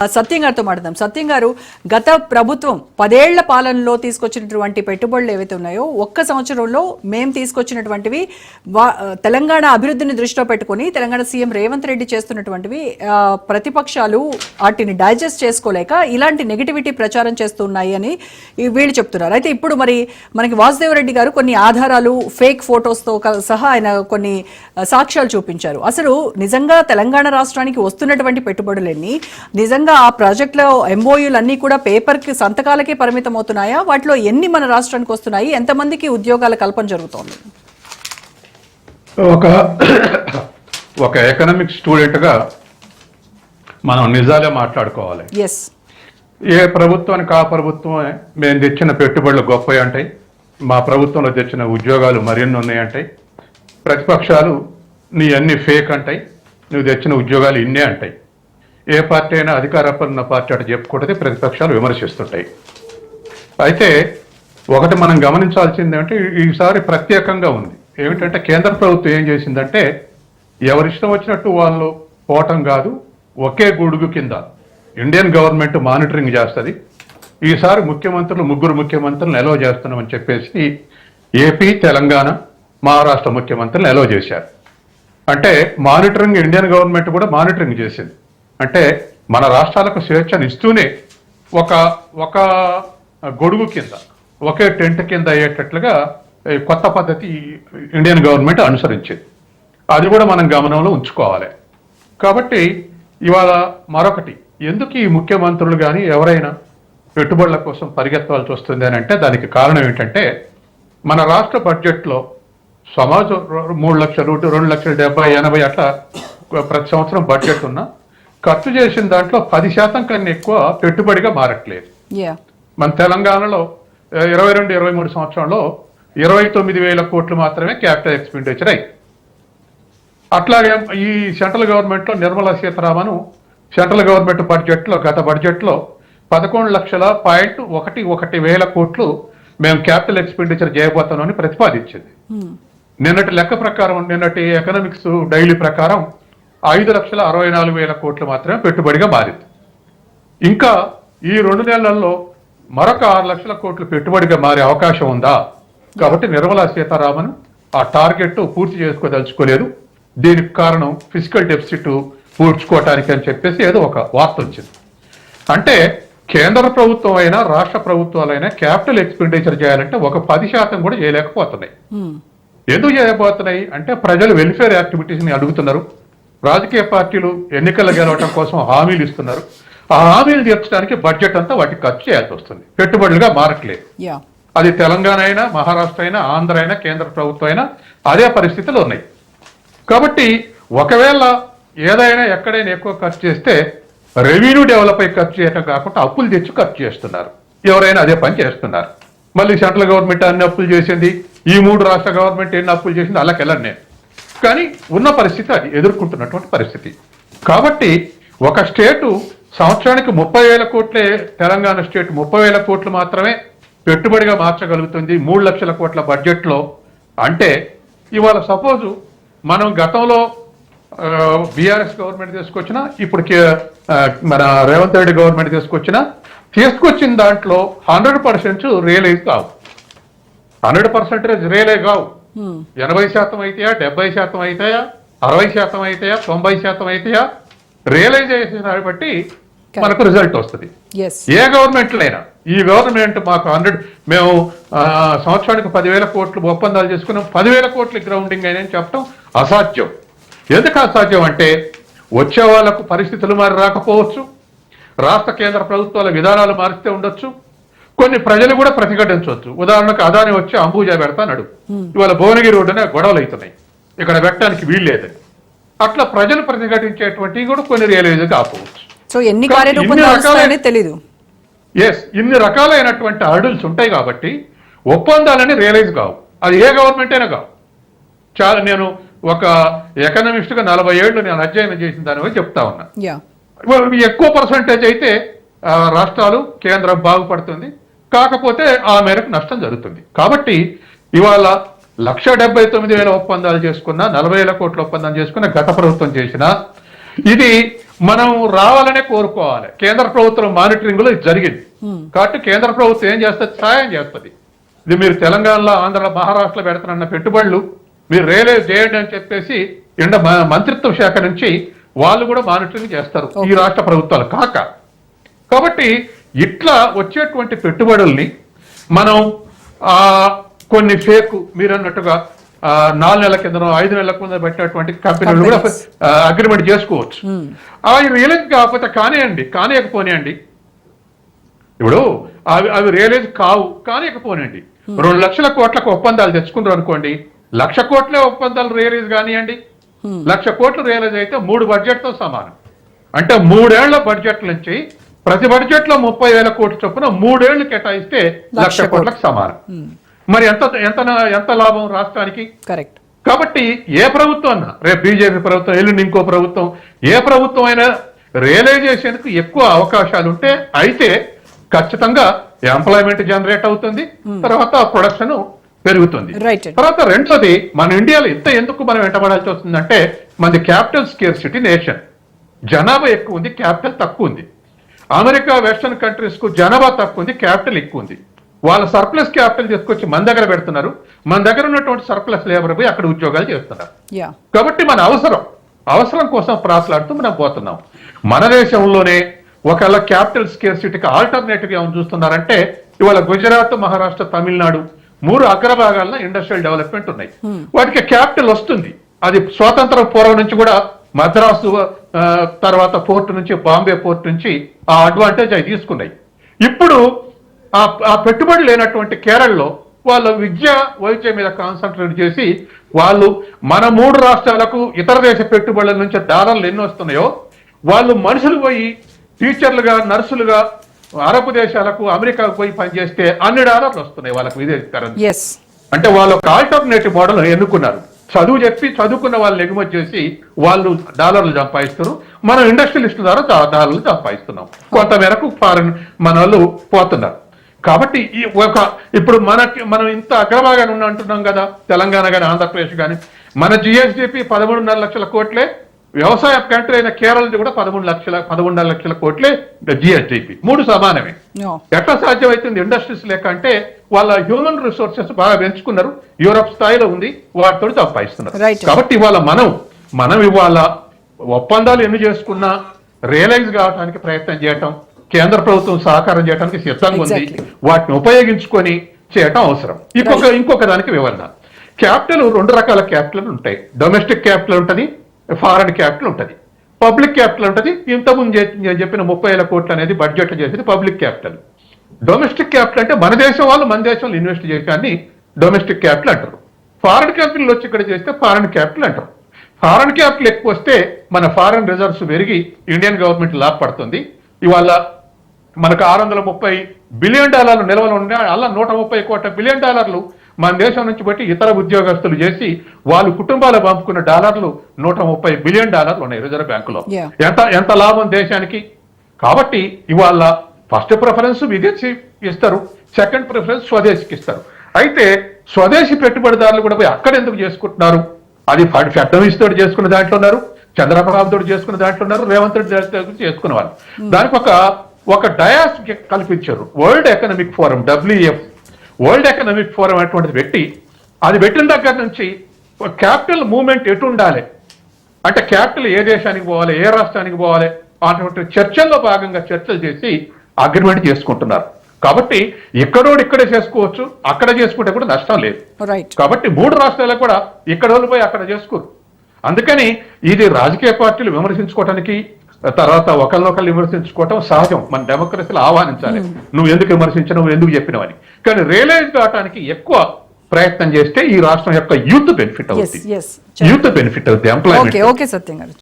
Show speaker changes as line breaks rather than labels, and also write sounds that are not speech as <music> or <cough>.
సత్యం గారితో మాట్లాడదాం. సత్యం గారు గత ప్రభుత్వం పదేళ్ళ పాలనలో తీసుకొచ్చినటువంటి పెట్టుబడులు ఏవైతే ఉన్నాయో ఒక్క సంవత్సరంలో మేము తీసుకొచ్చినటువంటివి తెలంగాణ అభివృద్ధిని దృష్టిలో పెట్టుకొని తెలంగాణ సీఎం రేవంత్ రెడ్డి చేస్తున్నటువంటివి ప్రతిపక్షాలు వాటిని డైజెస్ట్ చేసుకోలేక ఇలాంటి నెగిటివిటీ ప్రచారం చేస్తున్నాయి అని వీళ్ళు చెప్తున్నారు. అయితే ఇప్పుడు మరి మనకి వాసుదేవ రెడ్డి గారు కొన్ని ఆధారాలు ఫేక్ ఫోటోస్తో సహా ఆయన కొన్ని సాక్ష్యాలు చూపించారు. అసలు నిజంగా తెలంగాణ రాష్ట్రానికి వస్తున్నటువంటి పెట్టుబడులన్నీ నిజంగా ఆ ప్రాజెక్టులో ఎంఓయూలు అన్నీ కూడా పేపర్కి సంతకాలకే పరిమితం అవుతున్నాయా వాటిలో ఎన్ని మన రాష్ట్రానికి వస్తున్నాయి? ఎంతమందికి ఉద్యోగాల కల్పన జరుగుతోంది?
ఒక <coughs> ఒక ఎకనామిక్ స్టూడెంట్గా మనం నిజాలే మాట్లాడుకోవాలి.
ఎస్
ఏ ప్రభుత్వానికి ఆ ప్రభుత్వం మేము తెచ్చిన పెట్టుబడులు గొప్పవి అంటాయి. మా ప్రభుత్వంలో తెచ్చిన ఉద్యోగాలు మరిన్ని ఉన్నాయి అంటాయి. ప్రతిపక్షాలు నీ అన్ని ఫేక్ అంటాయి. నువ్వు తెచ్చిన ఉద్యోగాలు ఇన్నే అంటాయి. ఏ పార్టీ అయినా అధికారంలో ఉన్న పార్టీ అటు చెప్పుకుంటే ప్రతిపక్షాలు విమర్శిస్తుంటాయి. అయితే ఒకటి మనం గమనించాల్సింది అంటే ఈసారి ప్రత్యేకంగా ఉంది. ఏమిటంటే కేంద్ర ప్రభుత్వం ఏం చేసిందంటే ఎవరిష్టం వచ్చినట్టు వాళ్ళు పోవటం కాదు ఒకే గొడుగు కింద ఇండియన్ గవర్నమెంట్ మానిటరింగ్ చేస్తుంది. ఈసారి ముఖ్యమంత్రులు ముగ్గురు ముఖ్యమంత్రులను ఎలో చేస్తున్నామని చెప్పేసి ఏపీ తెలంగాణ మహారాష్ట్ర ముఖ్యమంత్రులను ఎలో చేశారు. అంటే మానిటరింగ్ ఇండియన్ గవర్నమెంట్ కూడా మానిటరింగ్ చేసింది. అంటే మన రాష్ట్రాలకు స్వేచ్ఛను ఇస్తూనే ఒక ఒక గొడుగు కింద ఒకే టెంట్ కింద అయ్యేటట్లుగా కొత్త పద్ధతి ఇండియన్ గవర్నమెంట్ అనుసరించింది. అది కూడా మనం గమనంలో ఉంచుకోవాలి. కాబట్టి ఇవాళ మరొకటి ఎందుకు ఈ ముఖ్యమంత్రులు కానీ ఎవరైనా పెట్టుబడుల కోసం పరిగెత్తవలసి వస్తుంది అని అంటే దానికి కారణం ఏంటంటే మన రాష్ట్ర బడ్జెట్లో సమాజం మూడు లక్షలు రెండు లక్షల డెబ్బై ఎనభై అట్లా ప్రతి సంవత్సరం బడ్జెట్ ఉన్నా ఖర్చు చేసిన దాంట్లో పది శాతం కన్నా ఎక్కువ పెట్టుబడిగా మారట్లేదు. మన తెలంగాణలో ఇరవై రెండు ఇరవై మూడు సంవత్సరంలో ఇరవై తొమ్మిది వేల కోట్లు మాత్రమే క్యాపిటల్ ఎక్స్పెండిచర్ అయ్యి. అట్లాగే ఈ సెంట్రల్ గవర్నమెంట్లో నిర్మలా సీతారామన్ సెంట్రల్ గవర్నమెంట్ బడ్జెట్లో గత బడ్జెట్లో పదకొండు లక్షల పాయింట్ ఒకటి ఒకటి వేల కోట్లు మేము క్యాపిటల్ ఎక్స్పెండిచర్ చేయబోతున్నామని ప్రతిపాదించింది. నిన్నటి లెక్క ప్రకారం నిన్నటి ఎకనామిక్స్ డైలీ ప్రకారం ఐదు లక్షల అరవై నాలుగు వేల కోట్లు మాత్రమే పెట్టుబడిగా మారింది. ఇంకా ఈ రెండు నెలల్లో మరొక ఆరు లక్షల కోట్లు పెట్టుబడిగా మారే అవకాశం ఉందా? కాబట్టి నిర్మలా సీతారామన్ ఆ టార్గెట్ పూర్తి చేసుకోదలుచుకోలేదు. దీనికి కారణం ఫిజికల్ డెఫిసిట్ పూడ్చుకోవటానికి అని చెప్పేసి ఏదో ఒక వార్త వచ్చింది. అంటే కేంద్ర ప్రభుత్వం అయినా రాష్ట్ర ప్రభుత్వాలైనా క్యాపిటల్ ఎక్స్పెండిచర్ చేయాలంటే ఒక పది శాతం కూడా చేయలేకపోతున్నాయి. ఎందుకు చేయబోతున్నాయి? అంటే ప్రజలు వెల్ఫేర్ యాక్టివిటీస్ని అడుగుతున్నారు. రాజకీయ పార్టీలు ఎన్నికలు గెలవటం కోసం హామీలు ఇస్తున్నారు. ఆ హామీలు తీర్చడానికి బడ్జెట్ అంతా వాటికి ఖర్చు చేయాల్సి వస్తుంది. పెట్టుబడులుగా మారట్లేదు. అది తెలంగాణ అయినా మహారాష్ట్ర అయినా ఆంధ్ర అయినా కేంద్ర ప్రభుత్వం అయినా అదే పరిస్థితులు ఉన్నాయి. కాబట్టి ఒకవేళ ఏదైనా ఎక్కడైనా ఎక్కువ ఖర్చు చేస్తే రెవెన్యూ డెవలప్ అయి ఖర్చు చేయటం కాకుండా అప్పులు తెచ్చి ఖర్చు చేస్తున్నారు. ఎవరైనా అదే పని చేస్తున్నారు. మళ్ళీ సెంట్రల్ గవర్నమెంట్ అన్ని అప్పులు చేసింది. ఈ మూడు రాష్ట్ర గవర్నమెంట్ ఎన్ని అప్పులు చేసింది? వెళ్ళను నేను. కానీ ఉన్న పరిస్థితి అది ఎదుర్కొంటున్నటువంటి పరిస్థితి. కాబట్టి ఒక స్టేటు సంవత్సరానికి ముప్పై వేల కోట్లే తెలంగాణ స్టేట్ ముప్పై వేల కోట్లు మాత్రమే పెట్టుబడిగా మార్చగలుగుతుంది మూడు లక్షల కోట్ల బడ్జెట్లో అంటే ఇవాళ సపోజు మనం గతంలో బీఆర్ఎస్ గవర్నమెంట్ తీసుకొచ్చిన ఇప్పుడు మన రేవంత్ రెడ్డి గవర్నమెంట్ తీసుకొచ్చిన తీసుకొచ్చిన దాంట్లో హండ్రెడ్ పర్సెంట్ రియలైజ్ కావు. హండ్రెడ్ పర్సెంటేజ్ రియలైజ్ కావు. ఎనభై శాతం అయితాయా? డెబ్బై శాతం అయితాయా? అరవై శాతం అయితాయా? తొంభై శాతం అయితాయా? రియలైజేషన్ బట్టి మనకు రిజల్ట్ వస్తుంది. ఏ గవర్నమెంట్లైనా ఈ గవర్నమెంట్ మాకు హండ్రెడ్ మేము సంవత్సరానికి పదివేల కోట్లు ఒప్పందాలు చేసుకున్నాం. పదివేల కోట్ల గ్రౌండింగ్ అయినా చెప్పడం అసాధ్యం. ఎందుకు అసాధ్యం అంటే వచ్చే వాళ్ళకు పరిస్థితులు మారి రాకపోవచ్చు. రాష్ట్ర కేంద్ర ప్రభుత్వాల విధానాలు మారిస్తే ఉండొచ్చు. కొన్ని ప్రజలు కూడా ప్రతిఘటించవచ్చు. ఉదాహరణకు అదాని వచ్చి అంబూజా పెడతానడు ఇవాళ భువనగిరి రోడ్డునే గొడవలు అవుతున్నాయి. ఇక్కడ పెట్టడానికి వీల్లేదని అట్లా ప్రజలు ప్రతిఘటించేటువంటివి కూడా కొన్ని రియలైజ్ కాకపోవచ్చు
సో ఎన్ని తెలీదు.
ఎస్ ఇన్ని రకాలైనటువంటి హర్డుల్స్ ఉంటాయి కాబట్టి ఒప్పందాలని రియలైజ్ కావు. అది ఏ గవర్నమెంట్ అయినా కావు. చాలా నేను ఒక ఎకనమిస్ట్గా నలభై ఏళ్ళు నేను అధ్యయనం చేసిన దాని గురించి చెప్తా ఉన్నా. ఎక్కువ పర్సంటేజ్ అయితే రాష్ట్రాలు కేంద్రం బాగుపడుతుంది. కాకపోతే ఆ మేరకు నష్టం జరుగుతుంది. కాబట్టి ఇవాళ లక్ష డెబ్బై తొమ్మిది వేల ఒప్పందాలు చేసుకున్న నలభై వేల కోట్ల ఒప్పందం చేసుకున్న గత ప్రభుత్వం చేసిన ఇది మనం రావాలనే కోరుకోవాలి. కేంద్ర ప్రభుత్వం మానిటరింగ్లో ఇది జరిగింది. కాబట్టి కేంద్ర ప్రభుత్వం ఏం చేస్తుంది సహాయం చేస్తుంది. ఇది మీరు తెలంగాణలో ఆంధ్రలో మహారాష్ట్రలో పెడుతున్న పెట్టుబడులు మీరు రియలైజ్ చేయండి అని చెప్పేసి ఎండ మంత్రిత్వ శాఖ నుంచి వాళ్ళు కూడా మానిటరింగ్ చేస్తారు ఈ రాష్ట్ర ప్రభుత్వాలు కాక. కాబట్టి ఇట్లా వచ్చేటువంటి పెట్టుబడుల్ని మనం ఆ కొన్ని ఫేక్ మీరు అన్నట్టుగా నాలుగు నెలల కింద ఐదు నెలల కింద పెట్టినటువంటి కంపెనీలు కూడా. అగ్రిమెంట్ చేసుకోవచ్చు. అవి రియలైజ్ కాకపోతే కానివ్వండి కానియకపోనియండి. ఇప్పుడు అవి అవి రియలైజ్ కావు కానియకపోనియండి. రెండు లక్షల కోట్లకు ఒప్పందాలు తెచ్చుకున్నారు అనుకోండి లక్ష కోట్లే ఒప్పందాలు రియలైజ్ కానివ్వండి లక్ష కోట్లు రియలైజ్ అయితే మూడు బడ్జెట్తో సమానం. అంటే మూడేళ్ళ బడ్జెట్ నుంచి ప్రతి బడ్జెట్లో ముప్పై వేల కోట్ల చొప్పున మూడేళ్ళు కేటాయిస్తే
లక్ష
కోట్లకు సమానం. మరి ఎంత ఎంత ఎంత లాభం రాష్ట్రానికి?
కరెక్ట్.
కాబట్టి ఏ ప్రభుత్వం అన్నా రేపు బీజేపీ ప్రభుత్వం ఎల్లుండి ఇంకో ప్రభుత్వం ఏ ప్రభుత్వం అయినా రియలైజేషన్కు ఎక్కువ అవకాశాలు ఉంటే అయితే ఖచ్చితంగా ఎంప్లాయ్మెంట్ జనరేట్ అవుతుంది తర్వాత ప్రొడక్షన్ పెరుగుతుంది. తర్వాత రెండోది మన ఇండియాలో ఇంత ఎందుకు మనం వెంటబడాల్సి వస్తుందంటే మనది క్యాపిటల్ స్కేర్ సిటీ నేషన్. జనాభా ఎక్కువ ఉంది క్యాపిటల్ తక్కువ ఉంది. అమెరికా వెస్టర్న్ కంట్రీస్కు జనాభా తక్కువ ఉంది క్యాపిటల్ ఎక్కువ ఉంది. వాళ్ళ సర్ప్లస్ క్యాపిటల్ తీసుకొచ్చి మన దగ్గర పెడుతున్నారు. మన దగ్గర ఉన్నటువంటి సర్ప్లస్ లేబర్ పోయి అక్కడ ఉద్యోగాలు చేస్తున్నారు. కాబట్టి మన అవసరం అవసరం కోసం ప్రాసలాడుతూ మనం పోతున్నాం. మన దేశంలోనే ఒకవేళ క్యాపిటల్ స్కేర్ సిటీకి ఆల్టర్నేటివ్ ఏమైనా చూస్తున్నారంటే ఇవాళ గుజరాత్ మహారాష్ట్ర తమిళనాడు మూడు అగ్రభాగాల్లో ఇండస్ట్రియల్ డెవలప్మెంట్ ఉన్నాయి. వాటికి క్యాపిటల్ వస్తుంది. అది స్వాతంత్ర పూర్వం నుంచి కూడా మద్రాసు తర్వాత పోర్ట్ నుంచి బాంబే పోర్ట్ నుంచి ఆ అడ్వాంటేజ్ అవి తీసుకున్నాయి. ఇప్పుడు ఆ ఆ పెట్టుబడి లేనటువంటి కేరళలో వాళ్ళ విద్య వైద్యం మీద కాన్సన్ట్రేట్ చేసి వాళ్ళు మన మూడు రాష్ట్రాలకు ఇతర దేశ పెట్టుబడుల నుంచి డాలర్లు ఎన్ని వస్తున్నాయో వాళ్ళు మనుషులు పోయి టీచర్లుగా నర్సులుగా అరబ్ దేశాలకు అమెరికాకు పోయి పనిచేస్తే అన్ని డాలర్లు వస్తున్నాయి వాళ్ళకి విదేశీ అంటే వాళ్ళు ఒక ఆల్టర్నేటివ్ మోడల్ ఎన్నుకున్నారు. చదువు చెప్పి చదువుకున్న వాళ్ళని ఎగుమతి చేసి వాళ్ళు డాలర్లు సంపాదిస్తారు మనం ఇండస్ట్రియలిస్ట్ ద్వారా డాలర్లు సంపాదిస్తున్నాం. కొంతమేరకు ఫారెన్ మన వాళ్ళు పోతున్నారు. కాబట్టి ఈ ఒక ఇప్పుడు మనకి మనం ఇంత అగ్రభాగాన్ని ఉన్న అంటున్నాం కదా తెలంగాణ కానీ ఆంధ్రప్రదేశ్ కానీ మన జిఎస్డిపి పదమూడున్నర లక్షల కోట్లే వ్యవసాయ కంట్రీ అయిన కేరళది కూడా పదమూడు లక్షల పదమూడున్నర లక్షల కోట్లే జిఎస్డిపి మూడు సమానమే. ఎట్లా సాధ్యమవుతుంది ఇండస్ట్రీస్ లెక్క అంటే వాళ్ళ హ్యూమన్ రిసోర్సెస్ బాగా పెంచుకున్నారు. యూరప్ స్థాయిలో ఉంది వాటితో సంపాదిస్తున్నారు. కాబట్టి ఇవాళ మనం మనం ఇవాళ ఒప్పందాలు ఎన్ని చేసుకున్నా రియలైజ్ కావడానికి ప్రయత్నం చేయటం కేంద్ర ప్రభుత్వం సహకారం చేయడానికి సిద్ధంగా ఉంది. వాటిని ఉపయోగించుకొని చేయటం అవసరం. ఇంకొక ఇంకొక దానికి వివరణ. క్యాపిటల్ రెండు రకాల క్యాపిటల్ ఉంటాయి. డొమెస్టిక్ క్యాపిటల్ ఉంటుంది ఫారెన్ క్యాపిటల్ ఉంటుంది. పబ్లిక్ క్యాపిటల్ ఉంటుంది. ఇంతకుముందు చెప్పిన ముప్పై వేల కోట్లు అనేది బడ్జెట్ చేసేది పబ్లిక్ క్యాపిటల్. డొమెస్టిక్ క్యాపిటల్ అంటే మన దేశం వాళ్ళు మన దేశంలో ఇన్వెస్ట్ చేసాన్ని డొమెస్టిక్ క్యాపిటల్ అంటారు. ఫారెన్ క్యాపిటల్ వచ్చి ఇక్కడ చేస్తే ఫారెన్ క్యాపిటల్ అంటారు. ఫారెన్ క్యాపిటల్ ఎక్కువ వస్తే మన ఫారెన్ రిజర్వ్స్ పెరిగి ఇండియన్ గవర్నమెంట్ లాభపడుతుంది ఇవాళ మనకు ఆరు వందల ముప్పై బిలియన్ డాలర్లు నిల్వలు ఉన్నాయి? అలా నూట ముప్పై కోట్ల బిలియన్ డాలర్లు మన దేశం నుంచి బట్టి ఇతర ఉద్యోగస్తులు చేసి వాళ్ళు కుటుంబాలు పంపుకున్న డాలర్లు నూట ముప్పై బిలియన్ డాలర్లు ఉన్నాయి రిజర్వ్ బ్యాంకులో. ఎంత ఎంత లాభం దేశానికి? కాబట్టి ఇవాళ ఫస్ట్ ప్రిఫరెన్స్ విదేశీ ఇస్తారు సెకండ్ ప్రిఫరెన్స్ స్వదేశీకి ఇస్తారు. అయితే స్వదేశీ పెట్టుబడిదారులు కూడా పోయి అక్కడ ఎందుకు చేసుకుంటున్నారు? అది ఫడ్- ఫడ్నవీస్ తోటి చేసుకున్న దాంట్లో ఉన్నారు చంద్రబాబు తోటి చేసుకున్న దాంట్లో ఉన్నారు రేవంత్ రెడ్డి చేసుకున్న వాళ్ళు. దానికి ఒక ఒక డయాస్ కల్పించారు world economic forum W F world economic forum అటువంటిది పెట్టి అది పెట్టిన దగ్గర నుంచి క్యాపిటల్ మూవ్మెంట్ ఎటు ఉండాలి? అంటే క్యాపిటల్ ఏ దేశానికి పోవాలి ఏ రాష్ట్రానికి పోవాలి అటువంటి చర్చల్లో భాగంగా చర్చలు చేసి అగ్రిమెంట్ చేసుకుంటున్నారు. కాబట్టి ఇక్కడోడు ఇక్కడే చేసుకోవచ్చు అక్కడ చేసుకుంటే కూడా నష్టం లేదు. కాబట్టి మూడు రాష్ట్రాలకు కూడా ఇక్కడ పోయి అక్కడ చేసుకోరు. అందుకని ఇది రాజకీయ పార్టీలు విమర్శించుకోవటానికి తర్వాత ఒకరినొకరు విమర్శించుకోవటం సహజం. మన డెమోక్రసీలో ఆహ్వానించాలి. నువ్వు ఎందుకు విమర్శించవు నువ్వు ఎందుకు చెప్పినవని కానీ రియలైజ్ కావడానికి ఎక్కువ ప్రయత్నం చేస్తే ఈ రాష్ట్రం యొక్క యూత్ బెనిఫిట్ అవుతుంది యూత్ బెనిఫిట్ అవుతుంది ఎంప్లాయ్మెంట్
ఓకే సత్యం గారు.